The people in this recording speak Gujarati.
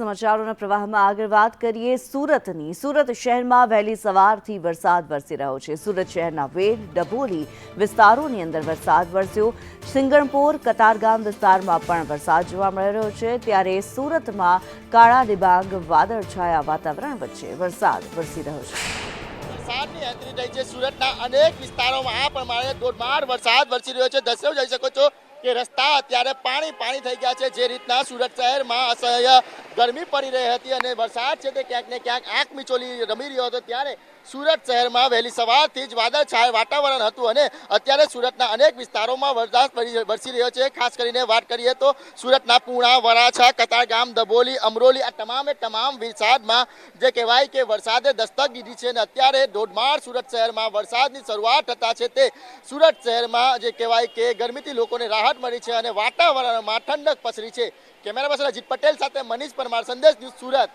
સમાચારોના પ્રવાહમાં આગળ વાત કરીએ સુરતની. સુરત શહેરમાં વહેલી સવારથી વરસાદ વરસી રહ્યો છે. સુરત શહેરના વેડ ડભોલી વિસ્તારોની અંદર વરસાદ વરસ્યો. સિંગણપોર, કતારગામ વિસ્તારમાં પણ વરસાદ જોવા મળી રહ્યો છે. ત્યારે સુરતમાં કાળા ડિબાંગ વાદળછાયા વાતાવરણ વચ્ચે વરસાદ વરસી રહ્યો છે. વરસાદની એન્ટ્રી છે સુરતના અનેક વિસ્તારોમાં આ પ્રમાણે ધોધમાર વરસાદ વરસી રહ્યો છે. દસ્યો જઈ શકો છો. કે રસ્તા અત્યારે પાણી પાણી થઈ ગયા છે. જે રીતના સુરત શહેરમાં અસહ્ય ગરમી પડી રહી હતી અને વરસાદ છે તે ક્યાંક ને ક્યાંક આંખ મિચોલી રમી રહ્યો હતો. ત્યારે સુરત શહેરમાં વહેલી સવારથી જ વાદળછાય વાતાવરણ હતું અને અત્યારે સુરતના અનેક વિસ્તારોમાં વરસાદ વરસી રહ્યો છે. ખાસ કરીને વાત કરીએ તો સુરતના પૂણા, વરાછા, કતારગામ, દબોલી, અમરોલી આ તમામે તમામ વિસ્તારમાં જે કહેવાય કે વરસાદે દસ્તક દીધી છે અને અત્યારે ધોધમાર સુરત શહેરમાં વરસાદની શરૂઆત થતા છે તે સુરત શહેરમાં જે કહેવાય કે ગરમીથી લોકોને રાહત મળી છે અને વાતાવરણમાં ઠંડક પસરી છે. કેમેરા પર્સન અજીત પટેલ સાથે મનીષ પરમાર, સંદેશ ન્યૂઝ સુરત.